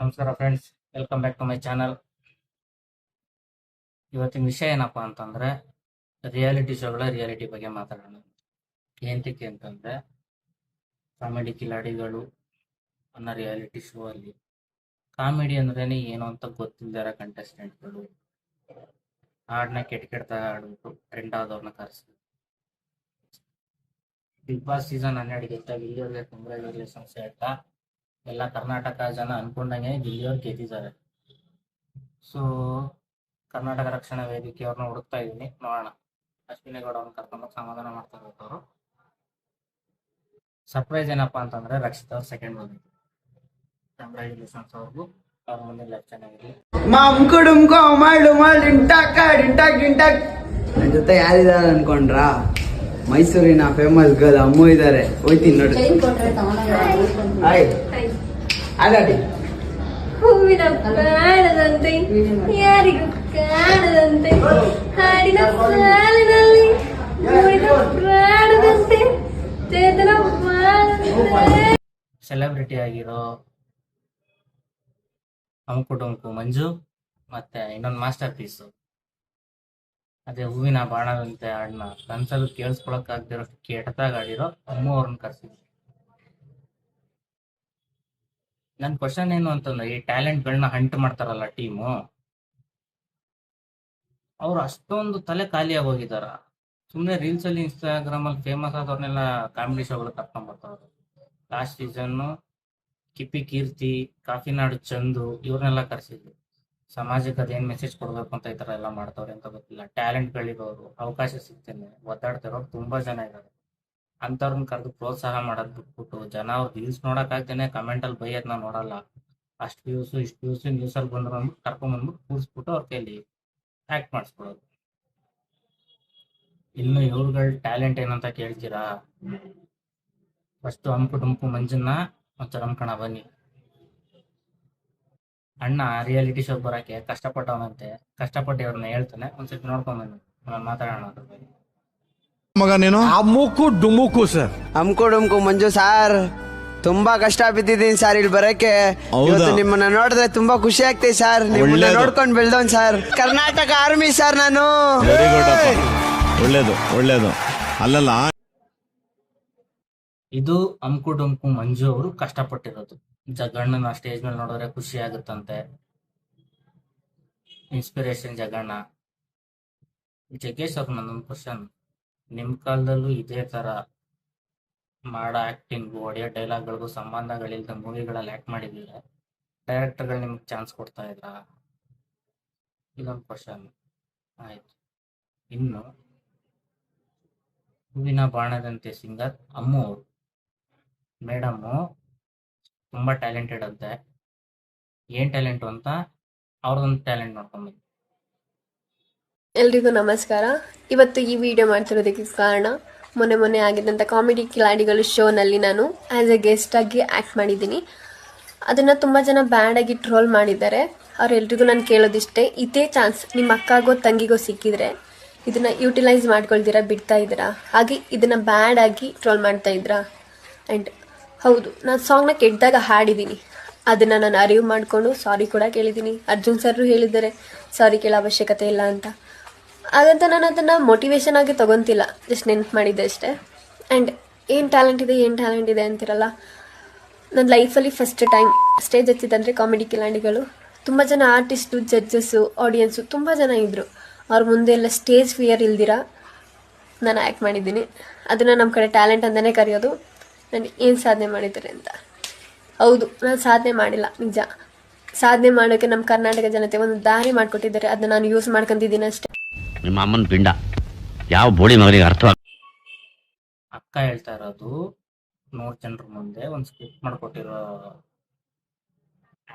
ನಮಸ್ಕಾರ friends welcome back to my channel ಇವತ್ತಿನ ವಿಷಯ ಏನಪ್ಪಾ ಅಂತಂದ್ರೆ ರಿಯಾಲಿಟಿ ಶೋಗಳ ರಿಯಾಲಿಟಿ ಬಗ್ಗೆ ಮಾತಾಡೋಣ. ಏಂತಕ್ಕೆ ಅಂತಂದ್ರೆ ಕಾಮಿಡಿ ಕಿಲಾಡಿಗಳು ಅನ್ನೋ ರಿಯಾಲಿಟಿ ಶೋ ಅಲ್ಲಿ ಕಾಮಿಡಿ ಅಂದ್ರೇನೆ ಏನು ಅಂತ ಗೊತ್ತಿಲ್ದಾರ ಕಂಟೆಸ್ಟೆಂಟ್ಗಳು ಹಾಡನ್ನ ಕೆಟ್ಟ ಕೆಟ್ಟ ಆಡ್ಬಿಟ್ಟು ಟ್ರೆಂಡ್ ಆದವ್ರನ್ನ ಕರೆಸಿ ಬಿಗ್ ಬಾಸ್ ಸೀಸನ್ ಹನ್ನೆರಡು ಗೆದ್ದಾಗ ಇಲ್ಲಿವರೆಗೆ ಕಂಗ್ರ್ಯಾಚುಲೇಷನ್ಸ್ ಹೇಳ್ತಾ ಎಲ್ಲ ಕರ್ನಾಟಕ ಜನ ಅನ್ಕೊಂಡಂಗೆ ಗಿಲ್ಲಿಯವ್ರು ಗೆದ್ದಿದ್ದಾರೆ ಸೊ ಕರ್ನಾಟಕ ರಕ್ಷಣಾ ವೇದಿಕೆ ಅವ್ರನ್ನ ಹುಡುಕ್ತಾ ಇದೀನಿ ನೋಡೋಣ. ಅಶ್ವಿನಿಗೌಡ ಅವ್ರನ್ನ ಕರ್ಕೊಂಡು ಸಮಾಧಾನ ಮಾಡ್ತಾ ಇರ್ಬೇಕು ಅವರು. ಸರ್ಪ್ರೈಸ್ ಏನಪ್ಪಾ ಅಂತಂದ್ರೆ ರಕ್ಷಿತ್ ಅವ್ರು ಸೆಕೆಂಡ್ ಬಂದಿದ್ದು ಕಂಗ್ರ್ಯಾಚುಲೇಷನ್ಸ್ ಅವ್ರಿಗೂ ಅವ್ರ ಮುಂದೆ ಲೈಫ್ ಚೆನ್ನಾಗಿರ್ಲಿ. ಮಾಮ್ ಮಾಡು ಮಾಡು ಇಂಟಾಕ ಡಿಂಟಾಕ್ ಡಿಂಟಾಕ್ ನನ್ನ ಜೊತೆ ಯಾರಿದ್ದಾರೆ ಅನ್ಕೊಂಡ್ರಾ? ಮೈಸೂರಿನ ಫೇಮಸ್ ಗರ್ಲ್ ಅಮ್ಮು ಇದ್ದಾರೆ ಹೋಯ್ತೀನಿ ನೋಡಿ. ಹಾಯ್ ಅದಾಡಿ ಹೂವಿನ ಕಾಣದಂತೆ ಯಾರಿಗೂ ಕಾಣದಂತೆ ಹಾಡಿನ ಸಾಲಿನಲ್ಲಿ ಮೂಡಿದ ಪ್ರಾಣದಂತೆ ಚೇತನ ಸೆಲೆಬ್ರಿಟಿ ಆಗಿರೋ ಅಂಕು ಡೊಂಕು ಮಂಜು ಮತ್ತೆ ಇನ್ನೊಂದು ಮಾಸ್ಟರ್ ಪೀಸು ಅದೇ ಹೂವಿನ ಬಾಣದಂತೆ ಅಣ್ಣ, ಕನ್ಸಲ್ಲಿ ಕೇಳಿಸ್ಕೊಳಕ್ ಆಗ್ದಿರೋ ಕೆಟ್ಟದಾಗ ಆಡಿರೋ ಅಮ್ಮ ಅವ್ರನ್ನ ಕರ್ಸಿದ್ರು ನನ್ ಕ್ವಶನ್ ಏನು ಅಂತಂದ್ರೆ, ಈ ಟ್ಯಾಲೆಂಟ್ಗಳನ್ನ ಹಂಟ್ ಮಾಡ್ತಾರಲ್ಲ ಟೀಮು ಅವ್ರು ಅಷ್ಟೊಂದು ತಲೆ ಖಾಲಿಯಾಗಿ ಹೋಗಿದಾರ. ಸುಮ್ಮನೆ ರೀಲ್ಸ್ ಅಲ್ಲಿ ಇನ್ಸ್ಟಾಗ್ರಾಮ್ ಅಲ್ಲಿ ಫೇಮಸ್ ಆದವ್ರನ್ನೆಲ್ಲ ಕಾಮಿಡಿ ಶೋಗಳು ಕರ್ಕೊಂಡ್ ಬರ್ತಾವ್ರು. ಲಾಸ್ಟ್ ಸೀಸನ್ ಕಿಪ್ಪಿ ಕೀರ್ತಿ ಕಾಫಿನಾಡು ಚಂದು ಇವ್ರನ್ನೆಲ್ಲ ಕರ್ಸಿದ್ರು ಸಮಾಜಕ್ಕೆ ಅದೇನ್ ಮೆಸೇಜ್ ಕೊಡ್ಬೇಕು ಅಂತ ಈ ತರ ಎಲ್ಲ ಮಾಡ್ತವ್ರೆ ಅಂತ ಗೊತ್ತಿಲ್ಲ. ಟ್ಯಾಲೆಂಟ್ ಗಳಿರೋರು ಅವಕಾಶ ಸಿಗ್ತೇನೆ ಒದ್ದಾಡ್ತಿರೋರು ತುಂಬಾ ಜನ ಇದ್ದಾರೆ ಅಂತವ್ರನ್ನ ಕರೆದು ಪ್ರೋತ್ಸಾಹ ಮಾಡೋದು ಬಿಟ್ಬಿಟ್ಟು ಜನ ಅವ್ರು ರೀಲ್ಸ್ ನೋಡಕ್ ಆಗ್ತೇನೆ ಕಮೆಂಟ್ ಅಲ್ಲಿ ಬೈಯದ್ನ ನೋಡಲ್ಲ. ಅಷ್ಟು ವ್ಯೂಸು ಇಷ್ಟು ವ್ಯೂಸು ನ್ಯೂಸ್ ಅಲ್ಲಿ ಬಂದ್ರು ಅಂದ್ಬಿಟ್ಟು ಕರ್ಕೊಂಡ್ ಬಂದ್ಬಿಟ್ಟು ಕೂರಿಸ್ಬಿಟ್ಟು ಅವ್ರ ಕೈಲಿ ಆಕ್ಟ್ ಮಾಡಿಸ್ಕೊಡೋದು ಇನ್ನು ಇವ್ರುಗಳ ಟ್ಯಾಲೆಂಟ್ ಏನಂತ ಕೇಳ್ತೀರಾ? ಫಸ್ಟ್ ಹಂಪು ಟುಂಪು ಮಂಜನ್ನ ಒಂಚೂರು ರಂಕಣ ಬನ್ನಿ ಅಣ್ಣ ರಿಯಾಲಿಟಿ ಶೋ ಬರಕ್ಕೆ ಕಷ್ಟಪಟ್ಟವನಂತೆ ಕಷ್ಟಪಟ್ಟು ಇವ್ರನ್ನ ಹೇಳ್ತಾನೆ. ಒಂದ್ಸತಿ ನೋಡ್ಕೊಂಡ್ ನಾನು ಮಾತಾಡೋಣ ಅದ್ರ ಬಗ್ಗೆ. ಮಗ ನೀನು? ಅಮ್ಮುಕು ಡುಮುಕು ಸರ್ ಅಮ್ಕು ಡುಮ್ಕು ಮಂಜು ಸಾರ್. ತುಂಬಾ ಕಷ್ಟ ಬಿದ್ದಿದ್ದೀನಿ ಸರ್ ಇಲ್ಲಿ ಬರಕ್ಕೆ. ಹೌದಾ? ಇವತ್ತು ನಿಮ್ಮನ್ನ ನೋಡಿದ್ರೆ ತುಂಬಾ ಖುಷಿ ಆಗ್ತೈತೆ ಸರ್. ನಿಮ್ಮನ್ನ ಒಳ್ಳೇದು. ನೋಡ್ಕೊಂಡು ಬೆಳ್ದವನ್ ಸರ್. ಕರ್ನಾಟಕ ಆರ್ಮಿ ಸರ್ ನಾನು. ವೆರಿ ಗುಡ್ ಒಳ್ಳೇದು ಒಳ್ಳೇದು. ಅಲ್ಲಲ್ಲ ಇದು ಅಮ್ಕು ಡುಮ್ಕು ಮಂಜು ಅವರು ಕಷ್ಟಪಟ್ಟಿರೋದು. ಜಗಣ್ಣನ ಸ್ಟೇಜ್ ಮೇಲೆ ನೋಡಿದ್ರೆ ಖುಷಿ ಆಗುತ್ತಂತೆ. ಇನ್ಸ್ಪಿರೇಷನ್ ಜಗಣ್ಣ. ಜಗ್ಗೇಶ್ ಅವ್ರ ನನ್ನೊಂದು ಕ್ವಶನ್ ನಿಮ್ ಕಾಲದಲ್ಲೂ ಇದೇ ತರ ಮಾಡೋ ಆಕ್ಟಿಂಗ್ ಹೊಡೆಯೋ ಡೈಲಾಗ್ಗಳಿಗೂ ಸಂಬಂಧಗಳಿಲ್ದ ಮೂವಿಗಳಲ್ಲಿ ಆಕ್ಟ್ ಮಾಡಿದ್ರೆ ಡೈರೆಕ್ಟರ್ಗಳು ನಿಮ್ಗೆ ಚಾನ್ಸ್ ಕೊಡ್ತಾ ಇದ್ರಾ? ಇದೊಂದು ಕ್ವಶನ್ ಆಯ್ತು. ಇನ್ನು ಹೂವಿನ ಬಾಣದಂತೆ ಸಿಂಗರ್ ಅಮ್ಮು. ಮೇಡಮ್ ಮೇಡಮ್ಮು ತುಂಬಾ ಟ್ಯಾಲೆಂಟೆಡ್ ಅಂತೆ. ಏನ್ ಟ್ಯಾಲೆಂಟ್ ಅಂತ ಅವ್ರದೊಂದು ಟ್ಯಾಲೆಂಟ್ ನೋಡ್ಕೊಂಬಂದು ಎಲ್ರಿಗೂ ನಮಸ್ಕಾರ. ಇವತ್ತು ಈ ವಿಡಿಯೋ ಮಾಡ್ತಿರೋದಕ್ಕೆ ಕಾರಣ, ಮೊನ್ನೆ ಮೊನ್ನೆ ಆಗಿದ್ದಂಥ ಕಾಮಿಡಿ ಕಿಲಾಡಿಗಳು ಶೋನಲ್ಲಿ ನಾನು ಆ್ಯಸ್ ಎ ಗೆಸ್ಟ್ ಆಗಿ ಆ್ಯಕ್ಟ್ ಮಾಡಿದ್ದೀನಿ. ಅದನ್ನು ತುಂಬ ಜನ ಬ್ಯಾಡ್ ಆಗಿ ಟ್ರೋಲ್ ಮಾಡಿದ್ದಾರೆ. ಅವರೆಲ್ರಿಗೂ ನಾನು ಕೇಳೋದಿಷ್ಟೇ, ಇದೇ ಚಾನ್ಸ್ ನಿಮ್ಮ ಅಕ್ಕಾಗೋ ತಂಗಿಗೋ ಸಿಕ್ಕಿದ್ರೆ ಇದನ್ನು ಯೂಟಿಲೈಸ್ ಮಾಡ್ಕೊಳ್ತೀರಾ, ಬಿಡ್ತಾ ಇದ್ದೀರಾ? ಹಾಗೆ ಇದನ್ನು ಆಗಿ ಟ್ರೋಲ್ ಮಾಡ್ತಾ ಇದ್ರಾ ಆ್ಯಂಡ್ ಹೌದು, ನಾನು ಸಾಂಗ್ನ ಕೆಟ್ಟದಾಗ ಹಾಡಿದ್ದೀನಿ ಅದನ್ನು ನಾನು ಅರಿವು ಮಾಡಿಕೊಂಡು ಸಾರಿ ಕೂಡ ಕೇಳಿದ್ದೀನಿ ಅರ್ಜುನ್ ಸರ್ರು ಹೇಳಿದ್ದಾರೆ ಸಾರಿ ಕೇಳೋ ಅವಶ್ಯಕತೆ ಇಲ್ಲ ಅಂತ. ಹಾಗಂತ ನಾನು ಅದನ್ನು ಮೋಟಿವೇಶನ್ ಆಗಿ ತೊಗೊತಿಲ್ಲ. ಜಸ್ಟ್ ನೆನ್ಪು ಮಾಡಿದ್ದೆ ಅಷ್ಟೇ. ಆ್ಯಂಡ್ ಏನು ಟ್ಯಾಲೆಂಟ್ ಇದೆ, ಏನು ಟ್ಯಾಲೆಂಟ್ ಇದೆ ಅಂತಿರಲ್ಲ. ನನ್ನ ಲೈಫಲ್ಲಿ ಫಸ್ಟ್ ಟೈಮ್ ಸ್ಟೇಜ್ ಹತ್ತಿದಂದರೆ ಕಾಮಿಡಿ ಕಿಲಾಂಡಿಗಳು. ತುಂಬ ಜನ ಆರ್ಟಿಸ್ಟು ಜಡ್ಜಸ್ಸು ಆಡಿಯನ್ಸು ತುಂಬ ಜನ ಇದ್ದರು ಅವ್ರ ಮುಂದೆ ಎಲ್ಲ ಸ್ಟೇಜ್ ಫಿಯರ್ ಇಲ್ದಿರ ನಾನು ಆ್ಯಕ್ಟ್ ಮಾಡಿದ್ದೀನಿ. ಅದನ್ನು ನಮ್ಮ ಕಡೆ ಟ್ಯಾಲೆಂಟ್ ಅಂತಲೇ ಕರೆಯೋದು. ನಾನು ಏನು ಸಾಧನೆ ಮಾಡಿದ್ದಾರೆ ಅಂತ. ಹೌದು ನಾನು ಸಾಧನೆ ಮಾಡಿಲ್ಲ ನಿಜ. ಸಾಧನೆ ಮಾಡೋಕ್ಕೆ ನಮ್ಮ ಕರ್ನಾಟಕ ಜನತೆ ಒಂದು ದಾರಿ ಮಾಡಿಕೊಟ್ಟಿದ್ದಾರೆ ಅದನ್ನ ನಾನು ಯೂಸ್ ಮಾಡ್ಕೊಂತಿದ್ದೀನಿ ಅಷ್ಟೇ. ನಿಮ್ಮ ಅಮ್ಮನ ಪಿಂಡ. ಯಾವ ಬೋಡಿ ಮಗನಿಗೆ ಅರ್ಥ ಅಕ್ಕ ಹೇಳ್ತಾ ಇರೋದು ನೂರ್ ಜನರ ಮುಂದೆ ಒಂದು ಸ್ಕ್ರಿಪ್ಟ್ ಮಾಡ್ಕೊಟ್ಟಿರೋ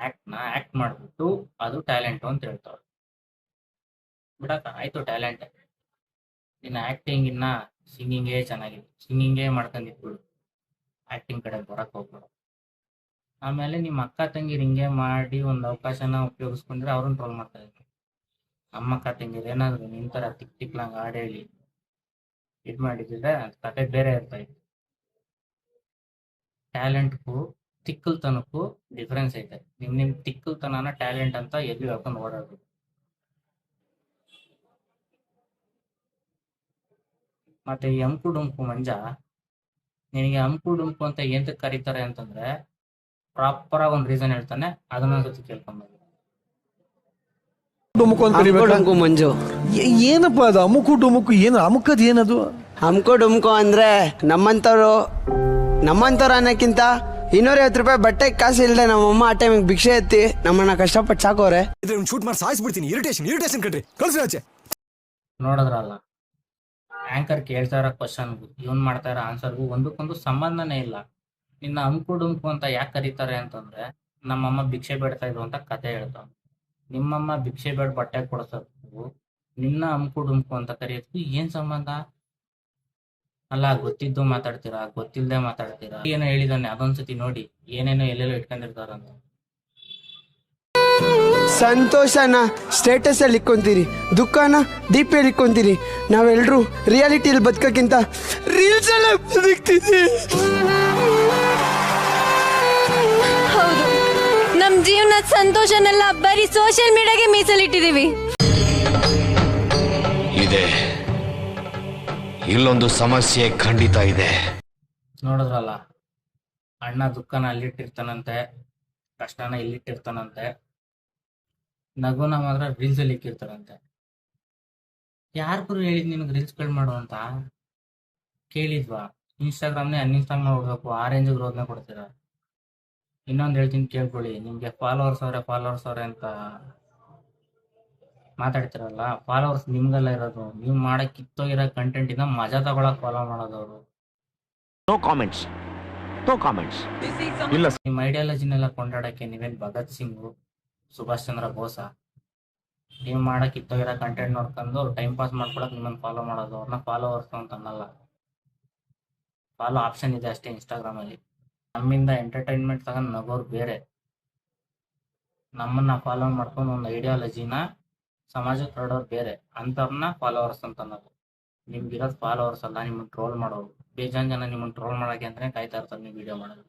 ಆಕ್ಟ್ನ ಆಕ್ಟ್ ಮಾಡ್ಬಿಟ್ಟು ಅದು ಟ್ಯಾಲೆಂಟ್ ಅಂತ ಹೇಳ್ತಾರೆ ಬಿಡಕ್ಕ ಆಯ್ತು ಟ್ಯಾಲೆಂಟ್ ಇನ್ನ ಆಕ್ಟಿಂಗ್ ಇನ್ನ ಸಿಂಗಿಂಗೇ ಚೆನ್ನಾಗಿದೆ. ಸಿಂಗಿಂಗೇ ಮಾಡ್ಕೊಂಡಿದ್ಬಿಡು ಆಕ್ಟಿಂಗ್ ಕಡೆ ಬರಕ್ ಹೋಗ್ಬೇಡ ಆಮೇಲೆ ನಿಮ್ಮ ಅಕ್ಕ ತಂಗಿರ್ ಹಿಂಗೆ ಮಾಡಿ ಒಂದು ಅವಕಾಶನ ಉಪಯೋಗಿಸ್ಕೊಂಡ್ರೆ ಅವ್ರನ್ನ ಟ್ರೋಲ್ ಮಾಡ್ತಾ ಇದ್ರು. ನಮ್ಮ ಅಕ್ಕ ತಂಗಿರ್ ಏನಾದ್ರು ನಿಮ್ ತರ ತಿಕ್ ತಿಕ್ಲಂಗ್ ಹಾಡ್ ಹೇಳಿ ಇದ್ ಮಾಡಿದ್ರೆ ಕತೆ ಬೇರೆ ಇರ್ತಾ ಇತ್ತು. ಟ್ಯಾಲೆಂಟ್ಗೂ ತಿಕ್ಕಲ್ತನಕ್ಕೂ ಡಿಫ್ರೆನ್ಸ್ ಐತೆ. ನಿಮ್ ನಿಮ್ ತಿಕ್ಕಲ್ತನನ ಟ್ಯಾಲೆಂಟ್ ಅಂತ ಎಲ್ಲಿ ಹಾಕೊಂಡು ಓಡಾಡ್ಬೇಕು? ಮತ್ತೆ ಎಂಕು ಡೊಂಕು ಮಂಜ ನಿನಗೆ ಅಂಕು ಡುಂಪು ಅಂತ ಎಂತ ಕರೀತಾರೆ ಅಂತಂದ್ರೆ ಪ್ರಾಪರ್ ಆಗಿ ಒಂದ್ ರೀಸನ್ ಹೇಳ್ತಾನೆ ಅದನ್ನ ಕೇಳ್ಕೊಂಬ ಡುಮುಕು ಅಂತ ಕರಿಬೇಕು. ಡೊಂಕು ಮಂಜು. ಏನಪ್ಪ ಅದು? ಅಮುಕು ಡುಮುಕು ಏನು ಅಮುಕದ್ ಏನದು? ಹಮ್ಕೋ ಡುಮ್ಕೋ ಅಂದ್ರೆ ನಮ್ಮಂತವ್ರು ನಮ್ಮಂತವ್ರು ಅನ್ನಕ್ಕಿಂತ ಇನ್ನೂರೈವತ್ತು ರೂಪಾಯಿ ಬಟ್ಟೆ ಕಾಸು ಇಲ್ಲದೆ ನಮ್ಮಮ್ಮ ಆ ಟೈಮಿಗೆ ಭಿಕ್ಷೆ ಎತ್ತಿ ನಮ್ಮನ್ನ ಕಷ್ಟಪಟ್ಟು ಸಾಕೋರೆ. ಇದ್ರೆ ಶೂಟ್ ಮಾಡಿ ಸಾಯಿಸ್ಬಿಡ್ತೀನಿ. ಇರಿಟೇಷನ್ ಇರಿಟೇಷನ್ ಕಣ್ರಿ. ಕಳ್ಸಿ ಆಚೆ. ನೋಡಿದ್ರಲ್ಲ. ಆಂಕರ್ ಕೇಳ್ತಾ ಇರೋ ಕ್ವಶನ್ಗೂ ಇವನ್ ಮಾಡ್ತಾ ಇರೋ ಆನ್ಸರ್ಗೂ ಒಂದಕ್ಕೊಂದು ಸಂಬಂಧನೇ ಇಲ್ಲ. ನಿನ್ನ ಅಂಕು ಡುಂಕು ಅಂತ ಯಾಕೆ ಕರೀತಾರೆ ಅಂತಂದ್ರೆ, ನಮ್ಮಮ್ಮ ಭಿಕ್ಷೆ ಬೇಡ್ತಾ ಇದ್ರು ಅಂತ ಕತೆ ಹೇಳ್ತಾವ. ನಿಮ್ಮಮ್ಮ ಭಿಕ್ಷೆ ಬೇಡ ಬಟ್ಟೆ ಕೊಡ್ಸೋದಕ್ಕೂ ನಿನ್ನ ಅಂಕು ಡುಂಕು ಅಂತ ಕರೆಯೋದಕ್ಕೂ ಏನ್ ಸಂಬಂಧ? ಅಲ್ಲ, ಗೊತ್ತಿದ್ದು ಮಾತಾಡ್ತೀರಾ ಗೊತ್ತಿಲ್ಲದೆ ಮಾತಾಡ್ತೀರಾ? ಏನೋ ಹೇಳಿದಾನೆ ಅದೊಂದ್ಸತಿ ನೋಡಿ, ಏನೇನೋ ಎಲ್ಲೆಲ್ಲೋ ಇಟ್ಕೊಂಡಿರ್ತಾರಂತ. ಸಂತೋಷನ ಸ್ಟೇಟಸಲ್ಲಿ ಇಕ್ಕೊಂತೀರಿ ದುಃಖನ ದೀಪೇಲಿ ಇಕ್ಕೊಂತೀರಿ ನಾವೆಲ್ಲರೂ ರಿಯಾಲಿಟಿಯಲ್ಲಿ ಬದುಕೋಕ್ಕಿಂತ ರೀಲ್ಸ್ ಎಲ್ಲ ಬದುಕ್ತೀವಿ ಹೌದು. ನಮ್ ಜೀವನದ ಸಂತೋಷನೆಲ್ಲ ಬರೀ ಸೋಷಿಯಲ್ ಮೀಡಿಯಾಗೆ ಮೀಸಲಿಟ್ಟಿದೀವಿ ಇದೆ. ಇಲ್ಲೊಂದು ಸಮಸ್ಯೆ ಖಂಡಿತ ಇದೆ. ನೋಡಿದ್ರಲ್ಲ ಅಣ್ಣ ದುಃಖನ ಅಲ್ಲಿಟ್ಟಿರ್ತಾನಂತೆ ಕಷ್ಟನ ಇಲ್ಲಿಟ್ಟಿರ್ತಾನಂತೆ. ನಗುನ ಮಾತ್ರ ರೀಲ್ಸ್ ಅಲ್ಲಿ ಇಕ್ಕಿರ್ತಾರಂತೆ. ಯಾರು ಹೇಳಿದ್ ನಿನಗೆ ರೀಲ್ಸ್ಗಳು ಮಾಡು ಅಂತ? ಕೇಳಿದ್ವಾ? ಇನ್ಸ್ಟಾಗ್ರಾಮ್ ಇನ್ಸ್ಟಾಗ್ರಾಮ್ನೇ ಅನ್ಇನ್ಸ್ಟಾಲ್ ಮಾಡ್ಬೇಕು ಆ ರೇಂಜ್ ಗ್ರೋತ್ನ ಕೊಡ್ತೀರ? ಇನ್ನೊಂದು ಹೇಳ್ತೀನಿ ಕೇಳ್ಕೊಳ್ಳಿ ನಿಮ್ಗೆ ಫಾಲೋವರ್ಸ್ ಅವ್ರೆ ಫಾಲೋವರ್ಸ್ ಅವ್ರೆ ಅಂತ ಮಾತಾಡ್ತಿರಲ್ಲ ಫಾಲೋವರ್ಸ್ ನಿಮ್ಗೆಲ್ಲ ಇರೋದು ನೀವು ಮಾಡಕ್ ಕಿತ್ತೋಗಿರೋ ಕಂಟೆಂಟ್ ಇಂದ ಮಜಾ ತಗೊಳಕ್ ಫಾಲೋ ಮಾಡೋದವ್ರು. ನೋ ಕಾಮೆಂಟ್ಸ್ ನೋ ಕಾಮೆಂಟ್ಸ್ ಇಲ್ಲ ನಿಮ್ಮ ಐಡಿಯಾಲಜಿನೆಲ್ಲ ಕೊಂಡಾಡಕ್ಕೆ ನೀವೇನ್ ಭಗತ್ ಸಿಂಗ್? ಸುಭಾಷ್ ಚಂದ್ರ ಬೋಸ. ನೀವು ಮಾಡಕ್ ಇತ್ತೋಗಿರೋ ಕಂಟೆಂಟ್ ನೋಡ್ಕೊಂಡು ಟೈಮ್ ಪಾಸ್ ಮಾಡ್ಕೊಳಕ್ ನಿಮ್ಮನ್ನ ಫಾಲೋ ಮಾಡೋದು, ಅವ್ರನ್ನ ಫಾಲೋವರ್ಸ್ ಅಂತ ಅನ್ನಲ್ಲ. ಫಾಲೋ ಆಪ್ಷನ್ ಇದೆ ಅಷ್ಟೇ ಇನ್ಸ್ಟಾಗ್ರಾಮ್ ಅಲ್ಲಿ. ನಮ್ಮಿಂದ ಎಂಟರ್ಟೈನ್ಮೆಂಟ್ ತಗೊಂಡ್ ನಗೋರು ಬೇರೆ. ನಮ್ಮನ್ನ ಫಾಲೋ ಮಾಡ್ಕೊಂಡು ಒಂದು ಐಡಿಯಾಲಜಿನ ಸಮಾಜಕ್ಕೆ ಹರಡೋರು ಬೇರೆ. ಅಂಥವ್ರನ್ನ ಫಾಲೋವರ್ಸ್ ಅಂತ ಅನ್ನೋದು. ನಿಮ್ಗಿರೋದು ಫಾಲೋವರ್ಸ್ ಅಲ್ಲ, ನಿಮ್ಮನ್ನ ಟ್ರೋಲ್ ಮಾಡೋರು. ಬೇಜಾನ್ ಜನ ನಿಮ್ಮನ್ನ ಟ್ರೋಲ್ ಮಾಡಕ್ಕೆ ಅಂತಾನೆ ಕಾಯ್ತಾ ಇರ್ತಾರೆ ನೀವು ವಿಡಿಯೋ ಮಾಡೋದು.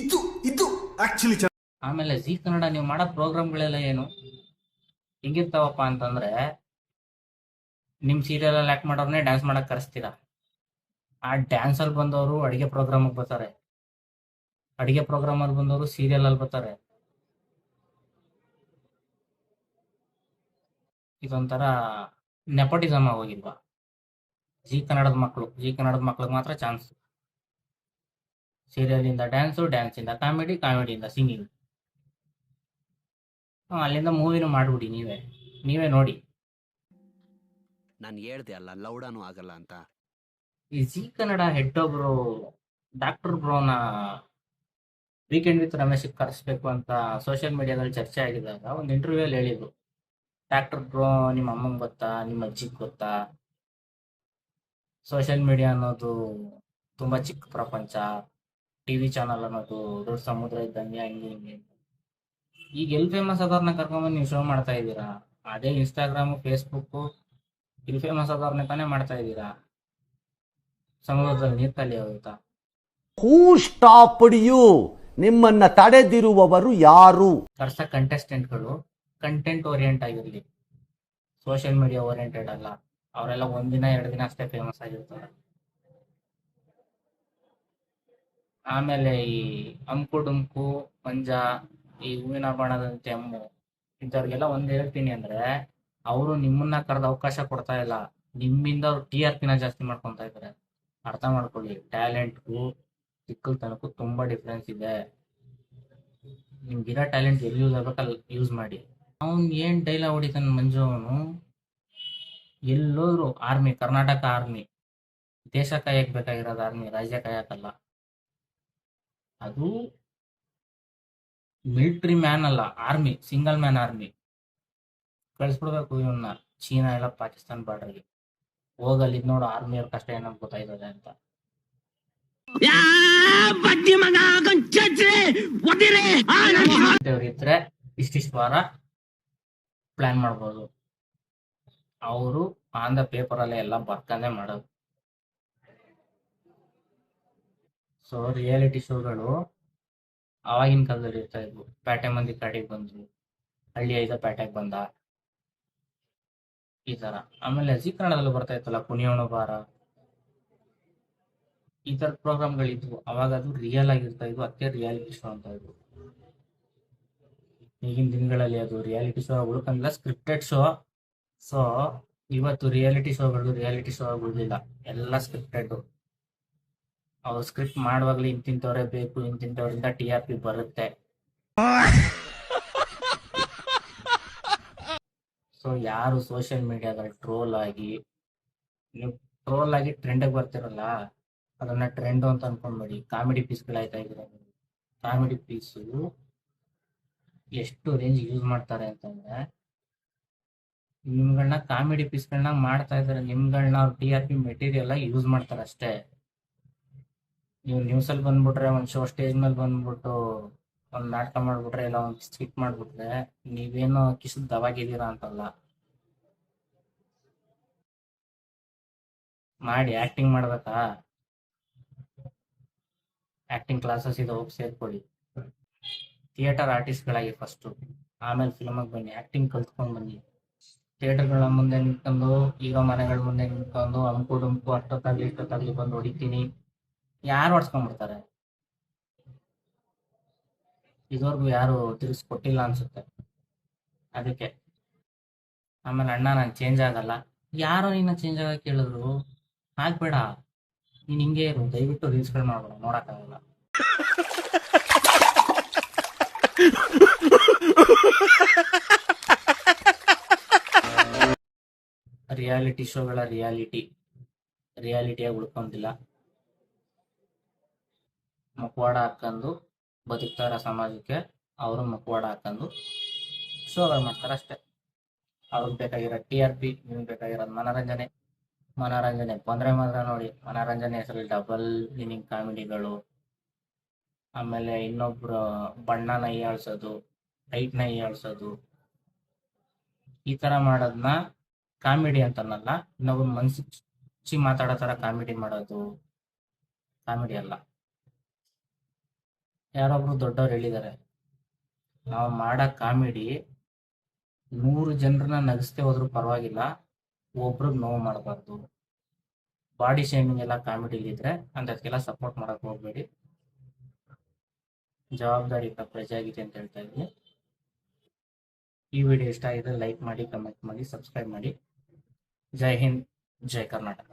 ಇದು ಇದು ಆಕ್ಚುಲಿ ಆಮೇಲೆ ಜಿ ಕನ್ನಡ ನೀವು ಮಾಡೋ ಪ್ರೋಗ್ರಾಮ್ಗಳೆಲ್ಲ ಏನು? ಹೆಂಗಿರ್ತಾವಪ್ಪ ಅಂತಂದ್ರೆ ನಿಮ್ ಸೀರಿಯಲ್ ಅಲ್ಲಿ ಆಕ್ಟ್ ಮಾಡೋರ್ನೆ ಡ್ಯಾನ್ಸ್ ಮಾಡಕ್ ಕರೆಸ್ತೀರಾ? ಆ ಡ್ಯಾನ್ಸ್ ಅಲ್ಲಿ ಬಂದವರು ಅಡಿಗೆ ಪ್ರೋಗ್ರಾಮ್ ಬರ್ತಾರೆ. ಅಡಿಗೆ ಪ್ರೋಗ್ರಾಮ್ ಅಲ್ಲಿ ಬಂದವರು ಸೀರಿಯಲ್ ಅಲ್ಲಿ ಬರ್ತಾರೆ. ಇದೊಂಥರ ನೆಪೋಟಿಸಮ್ ಆಗೋಗಿಲ್ವಾ? ಜಿ ಕನ್ನಡದ ಮಕ್ಕಳು ಜಿ ಕನ್ನಡದ ಮಕ್ಳಿಗೆ ಮಾತ್ರ ಚಾನ್ಸ್ ಸೀರಿಯಲ್ ಇಂದ ಡ್ಯಾನ್ಸು ಡ್ಯಾನ್ಸ್ ಇಂದ ಕಾಮಿಡಿ ಕಾಮಿಡಿಯಿಂದ ಸಿಂಗಿಂಗ್ ಅಲ್ಲಿಂದ ಮೂವಿನೂ ಮಾಡ್ಬಿಡಿ ನೀವೇ. ನೀವೇ ನೋಡಿ. ನಾನು ಹೇಳ್ದೆ ಅಲ್ಲ ಲೌಡಾನು ಆಗಲ್ಲ ಅಂತ. ಈ ಜಿ ಕನ್ನಡ ಹೆಡ್ ಒಬ್ರು ಡಾಕ್ಟರ್ ಬ್ರೋನ ವೀಕೆಂಡ್ ವಿತ್ ರಮೇಶ್ ಕರೆಸ್ಬೇಕು ಅಂತ ಸೋಷಿಯಲ್ ಮೀಡಿಯಾದಲ್ಲಿ ಚರ್ಚೆ ಆಗಿದಾಗ ಒಂದು ಇಂಟರ್ವ್ಯೂ ಅಲ್ಲಿ ಹೇಳಿದ್ರು. ಡಾಕ್ಟರ್ ಬ್ರೋ ನಿಮ್ಮ ಅಮ್ಮಂಗೆ ಗೊತ್ತಾ? ನಿಮ್ಮ ಅಜ್ಜಿಗೆ ಗೊತ್ತಾ? ಸೋಷಿಯಲ್ ಮೀಡಿಯಾ ಅನ್ನೋದು ತುಂಬಾ ಚಿಕ್ಕ ಪ್ರಪಂಚ. ಟಿವಿ ಚಾನಲ್ ಅನ್ನೋದು ದೊಡ್ಡ ಸಮುದ್ರ ಇದ್ದಂಗೆ ಹಂಗೆ ಹಿಂಗೆ ಈಗ ಎಲ್ ಫೇಮಸ್ ಆದವ್ರನ್ನ ಕರ್ಕೊಂಡ್ಬಂದು ನೀವು ಶೋ ಮಾಡ್ತಾ ಇದ್ದೀರಾ? ಅದೇ ಇನ್ಸ್ಟಾಗ್ರಾಮ್ ಫೇಸ್ಬುಕ್ ಎಲ್ ಫೇಮಸ್ ಆದವ್ರನ್ನ ತಾನೇ ಮಾಡ್ತಾ ಇದ್ದೀರಾ? ಸಮುದ್ರದಲ್ಲಿ ನೀರ್ ಖಾಲಿ ಆಗುತ್ತಾ ಹೂ ಸ್ಟಾಪ್ಡ್ ಯು ನಿಮ್ಮನ್ನ ತಡೆದಿರುವವರು ಯಾರು? ಕರ್ಸ ಕಂಟೆಸ್ಟೆಂಟ್ಗಳು ಕಂಟೆಂಟ್ ಓರಿಯೆಂಟ್ ಆಗಿರ್ಲಿ. ಸೋಷಿಯಲ್ ಮೀಡಿಯಾ ಓರಿಯೆಂಟೆಡ್ ಅಲ್ಲ. ಅವರೆಲ್ಲ ಒಂದಿನ ಎರಡು ದಿನ ಅಷ್ಟೇ ಫೇಮಸ್ ಆಗಿರ್ತಾರೆ. ಆಮೇಲೆ ಈ ಅಂಕು ಡುಂಕು ಪಂಜ ಈ ಹೂವಿನ ಬಣ್ಣದ ತೆಮ್ಮು ಇಂಥವ್ರಿಗೆಲ್ಲ ಒಂದ್ ಹೇಳ್ತೀನಿ ಅಂದ್ರೆ, ಅವರು ನಿಮ್ಮನ್ನ ಕರೆದ ಅವಕಾಶ ಕೊಡ್ತಾ ಇಲ್ಲ. ನಿಮ್ಮಿಂದ ಅವ್ರು ಟಿ ಆರ್ ಪಿನ ಜಾಸ್ತಿ ಮಾಡ್ಕೊಂತ ಇದಾರೆ. ಅರ್ಥ ಮಾಡ್ಕೊಳ್ಳಿ. ಟ್ಯಾಲೆಂಟ್ಗೂ ಚಿಕ್ಕಲ್ತನಕ್ಕೂ ತುಂಬಾ ಡಿಫ್ರೆನ್ಸ್ ಇದೆ. ನಿಮ್ಗಿರೋ ಟ್ಯಾಲೆಂಟ್ ಎಲ್ಲಿ ಯೂಸ್ ಆಗ್ಬೇಕಲ್ಲ ಯೂಸ್ ಮಾಡಿ. ಅವ್ನ್ ಏನ್ ಡೈಲಾಗ್ ಹೊಡಿತಾನೆ ಮಂಜು ಅವನು? ಎಲ್ಲೋದ್ರು ಆರ್ಮಿ ಕರ್ನಾಟಕ ಆರ್ಮಿ ದೇಶ ಕಾಯಕ್ ಬೇಕಾಗಿರೋದು ಆರ್ಮಿ ರಾಜ್ಯ ಕಾಯಕಲ್ಲ ಅದು ಮಿಲಿಟರಿ ಮ್ಯಾನ್ ಅಲ್ಲ ಆರ್ಮಿ ಸಿಂಗಲ್ ಮ್ಯಾನ್ ಆರ್ಮಿ ಕಳಿಸ್ಬಿಡ್ಬೇಕು ಇವನ್ನ ಚೀನಾ ಎಲ್ಲ ಪಾಕಿಸ್ತಾನ ಬಾರ್ಡರ್ಗೆ ಹೋಗಲ್ಲಿ ನೋಡು ಆರ್ಮಿ ಅವ್ರ ಕಷ್ಟ ಏನಂತ ಗೊತ್ತಾಯ್ತದೆ ಅಂತ. ಇದ್ರೆ ಇಷ್ಟಿಷ್ಟು ವಾರ ಪ್ಲಾನ್ ಮಾಡ್ಬೋದು. ಅವರು ಆನ್ ದ ಪೇಪರ್ ಅಲ್ಲೇ ಎಲ್ಲ ಬರ್ತಾನೆ ಮಾಡೋದು. ಸೊ ರಿಯಾಲಿಟಿ ಶೋಗಳು ಅವಾಗಿನ ಕಾಲದಲ್ಲಿ ಇರ್ತಾ ಇದ್ವು. ಪೇಟೆ ಮಂದಿ ಕಾಡಿಗೆ ಬಂದ್ರು. ಹಳ್ಳಿ ಐದ ಪೇಟೆಗೆ ಬಂದ. ಈ ತರ. ಆಮೇಲೆ ಜಿ ಕನ್ನಡದಲ್ಲಿ ಬರ್ತಾ ಇತ್ತಲ್ಲ, ಕುಣಿಯೋಣ ಬಾರ. ಈ ತರ ಪ್ರೋಗ್ರಾಮ್ಗಳಿದ್ವು ಅವಾಗ ಅದು ರಿಯಲ್ ಆಗಿರ್ತಾ ಇದ್ವು. ಅದಕ್ಕೆ ರಿಯಾಲಿಟಿ ಶೋ ಅಂತ ಇದ್ವು. ಈಗಿನ ದಿನಗಳಲ್ಲಿ ಅದು ರಿಯಾಲಿಟಿ ಶೋ ಉಳ್ಕಂದಿಲ್ಲ ಸ್ಕ್ರಿಪ್ಟೆಡ್ ಶೋ ಸೊ ಇವತ್ತು ರಿಯಾಲಿಟಿ ಶೋಗಳು ರಿಯಾಲಿಟಿ ಶೋ ಉಳಿದಿಲ್ಲ ಎಲ್ಲ ಸ್ಕ್ರಿಪ್ಟೆಡ್ ಅವ್ರು ಸ್ಕ್ರಿಪ್ಟ್ ಮಾಡುವಾಗಲೇ ಇಂತಿಂತವ್ರೆ ಬೇಕು ಇಂತಿಂತವ್ರಿಂದ ಟಿ ಆರ್ ಪಿ ಬರುತ್ತೆ. ಸೊ ಯಾರು ಸೋಷಿಯಲ್ ಮೀಡಿಯಾದಲ್ಲಿ ಟ್ರೋಲ್ ಆಗಿ, ನೀವು ಟ್ರೋಲ್ ಆಗಿ ಟ್ರೆಂಡಿಗೆ ಬರ್ತಿರಲ್ಲ, ಅದನ್ನ ಟ್ರೆಂಡ್ ಅಂತ ಅನ್ಕೊಂಡ್ಬೇಡಿ. ಕಾಮಿಡಿ ಪೀಸ್ಗಳಾಯ್ತಾ ಇದ್ರೆ ಕಾಮಿಡಿ ಪೀಸು ಎಷ್ಟು ರೇಂಜ್ ಯೂಸ್ ಮಾಡ್ತಾರೆ ಅಂತಂದ್ರೆ ನಿಮ್ಗಳನ್ನ ಕಾಮಿಡಿ ಪೀಸ್ಗಳನ್ನ ಮಾಡ್ತಾ ಇದಾರೆ ನಿಮ್ಗಳನ್ನ ಅವ್ರು ಟಿ ಆರ್ ಪಿ ಮೆಟೀರಿಯಲ್ ಆಗಿ ಯೂಸ್ ಮಾಡ್ತಾರೆ ಅಷ್ಟೇ. ನೀವು ನ್ಯೂಸ್ ಅಲ್ಲಿ ಬಂದ್ಬಿಟ್ರೆ ಒಂದ್ ಶೋ ಸ್ಟೇಜ್ ಮೇಲೆ ಬಂದ್ಬಿಟ್ಟು ಒಂದ್ ನಾಟಕ ಮಾಡ್ಬಿಟ್ರೆ ಇಲ್ಲ ಒಂದ್ ಸ್ಕಿಪ್ ಮಾಡ್ಬಿಟ್ರೆ ನೀವೇನೋ ಕಿಸದ್ ದವಾಗಿದ್ದೀರಾ ಅಂತಲ್ಲ. ಮಾಡಿ ಆಕ್ಟಿಂಗ್ ಮಾಡ್ಬೇಕಾ? ಆಕ್ಟಿಂಗ್ ಕ್ಲಾಸಸ್ ಇದೆ ಹೋಗಿ ಸೇರ್ಕೊಳ್ಳಿ. ಥಿಯೇಟರ್ ಆರ್ಟಿಸ್ಟ್ಗಳಾಗಿ ಫಸ್ಟು ಆಮೇಲೆ ಫಿಲ್ಮಿಗೆ ಬನ್ನಿ ಆಕ್ಟಿಂಗ್ ಕಲ್ತ್ಕೊಂಡ್ ಬನ್ನಿ. ಥಿಯೇಟರ್ಗಳ ಮುಂದೆ ನಿಂತ್ಕೊಂಡು ಈಗ ಮನೆಗಳ ಮುಂದೆ ನಿಂತ್ಕೊಂಡು ಅಂಕು ಡುಂಕು ಅಷ್ಟೊತ್ತಾಗ್ಲಿ ಇಷ್ಟೊತ್ತಾಗ್ಲಿ ಬಂದು ಹೊಡಿತೀನಿ. ಯಾರು ಹೊಡ್ಸ್ಕೊಂಡ್ಬಿಡ್ತಾರೆ? ಇದುವರೆಗೂ ಯಾರು ತಿರ್ಗಿಸ್ಕೊಟ್ಟಿಲ್ಲ ಅನ್ಸುತ್ತೆ. ಅದಕ್ಕೆ. ಆಮೇಲೆ ಅಣ್ಣ ನಾನು ಚೇಂಜ್ ಆಗಲ್ಲ. ಯಾರು ನಿನ್ನ ಚೇಂಜ್ ಆಗಕ್ಕೆ ಕೇಳಿದ್ರು, ಆಗ್ಬೇಡ. ನೀನ್ ಹಿಂಗೆ ಇರು. ದಯವಿಟ್ಟು ರೀಲ್ಸ್ಗಳು ಮಾಡ್ಬೇಡ. ನೋಡಕ್ಕಾಗಲ್ಲ. ರಿಯಾಲಿಟಿ ಶೋಗಳ ರಿಯಾಲಿಟಿ ರಿಯಾಲಿಟಿಯಾಗಿ ಉಳ್ಕೊಂತಿಲ್ಲ ಮುಖವಾಡ ಹಾಕೊಂಡು ಬದುಕ್ತಾರ ಸಮಾಜಕ್ಕೆ, ಅವರು ಮುಖವಾಡ ಹಾಕೊಂಡು ಶೋಗಳು ಮಾಡ್ತಾರೆ ಅಷ್ಟೇ. ಅವ್ರಿಗೆ ಬೇಕಾಗಿರೋ ಟಿ ಆರ್ ಪಿ, ನಿಮ್ಗೆ ಬೇಕಾಗಿರೋದು ಮನೋರಂಜನೆ. ಮನೋರಂಜನೆ ಬಂದ್ರೆ ಮಾತ್ರ ನೋಡಿ. ಮನೋರಂಜನೆ ಹೆಸರಲ್ಲಿ ಡಬಲ್ ಮೀನಿಂಗ್ ಕಾಮಿಡಿಗಳು. ಆಮೇಲೆ ಇನ್ನೊಬ್ರು ಬಣ್ಣನ ಹೀಯಾಳ್ಸೋದು ನೈ ಹೀಯಾಳ್ಸೋದು ಈ ತರ ಮಾಡೋದನ್ನ ಕಾಮಿಡಿ ಅಂತನಲ್ಲ ಇನ್ನೊಬ್ಬ ಮನ್ಸಿ ಮಾತಾಡೋ ತರ ಕಾಮಿಡಿ ಮಾಡೋದು. ಕಾಮಿಡಿ ಅಲ್ಲ. ಯಾರೊಬ್ರು ದೊಡ್ಡವ್ರು ಹೇಳಿದ್ದಾರೆ ನಾವು ಮಾಡೋ ಕಾಮಿಡಿ ನೂರು ಜನರನ್ನ ನಗಿಸ್ತೇ ಹೋದ್ರು ಪರವಾಗಿಲ್ಲ, ಒಬ್ರಿಗೆ ನೋವು ಮಾಡಬಾರ್ದು. ಬಾಡಿ ಶೇಮಿಂಗ್ ಎಲ್ಲ ಕಾಮಿಡಿ ಇದ್ರೆ ಅಂತದಕ್ಕೆಲ್ಲ ಸಪೋರ್ಟ್ ಮಾಡಕ್ ಹೋಗ್ಬೇಡಿ. ಜವಾಬ್ದಾರಿ ಪ್ರಜೆ ಆಗಿದೆ ಅಂತ ಹೇಳ್ತಾ ಇದ್ದೀನಿ. ಈ ವಿಡಿಯೋ ಇಷ್ಟ ಆಗಿದೆ ಲೈಕ್ ಮಾಡಿ, ಕಮೆಂಟ್ ಮಾಡಿ, ಸಬ್ಸ್ಕ್ರೈಬ್ ಮಾಡಿ. ಜೈ ಹಿಂದ್, ಜೈ ಕರ್ನಾಟಕ.